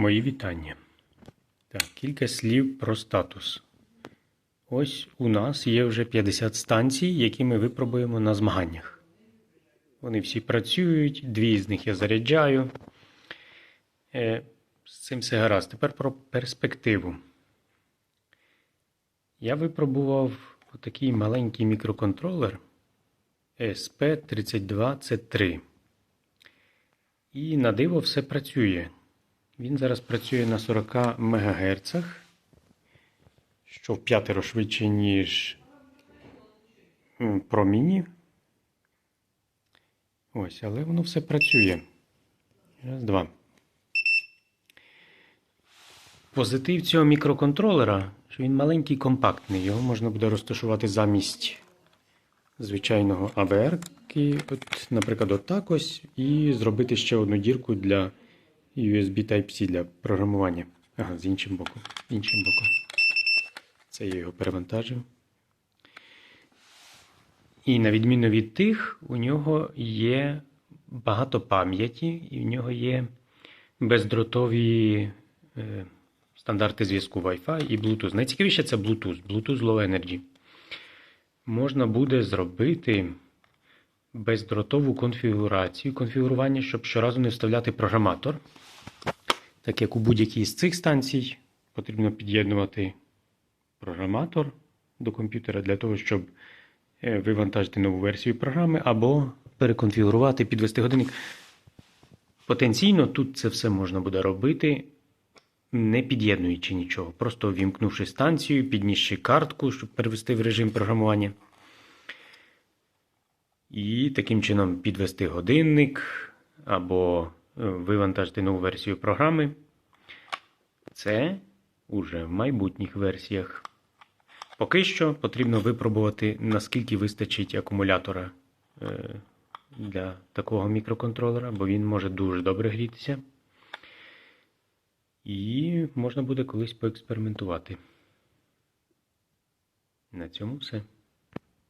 Мої вітання. Так, кілька слів про статус. Ось у нас є вже 50 станцій, які ми випробуємо на змаганнях. Вони всі працюють, дві з них я заряджаю. Е, з цим все гаразд. Тепер про перспективу. Я випробував отакий маленький мікроконтролер SP32C3. І на диво все працює. Він зараз працює на 40 МГц, що в п'ятеро швидше, ніж Mini. Ось, але воно все працює. Раз, два. Позитив цього мікроконтролера, що він маленький компактний. Його можна буде розташувати замість звичайного AVR, от, наприклад, отак ось, і зробити ще одну дірку для USB Type-C для програмування. Ага, з іншим боком. Іншим боком. Це я його перевантажив. І на відміну від тих, у нього є багато пам'яті, і в нього є бездротові е, стандарти зв'язку Wi-Fi і Bluetooth. Найцікавіше це Bluetooth, Bluetooth Low Energy. Можна буде зробити бездротову конфігурацію, конфігурування, щоб щоразу не вставляти програматор. Так як у будь-якій з цих станцій потрібно під'єднувати програматор до комп'ютера для того, щоб е, вивантажити нову версію програми або переконфігурувати, підвести годинник. Потенційно тут це все можна буде робити, не під'єднуючи нічого, просто вімкнувши станцію, піднісши картку, щоб перевести в режим програмування. І таким чином підвести годинник або е, вивантажити нову версію програми. Це уже в майбутніх версіях. Поки що потрібно випробувати, наскільки вистачить акумулятора е, для такого мікроконтролера, бо він може дуже добре грітися. І можна буде колись поекспериментувати. На цьому все.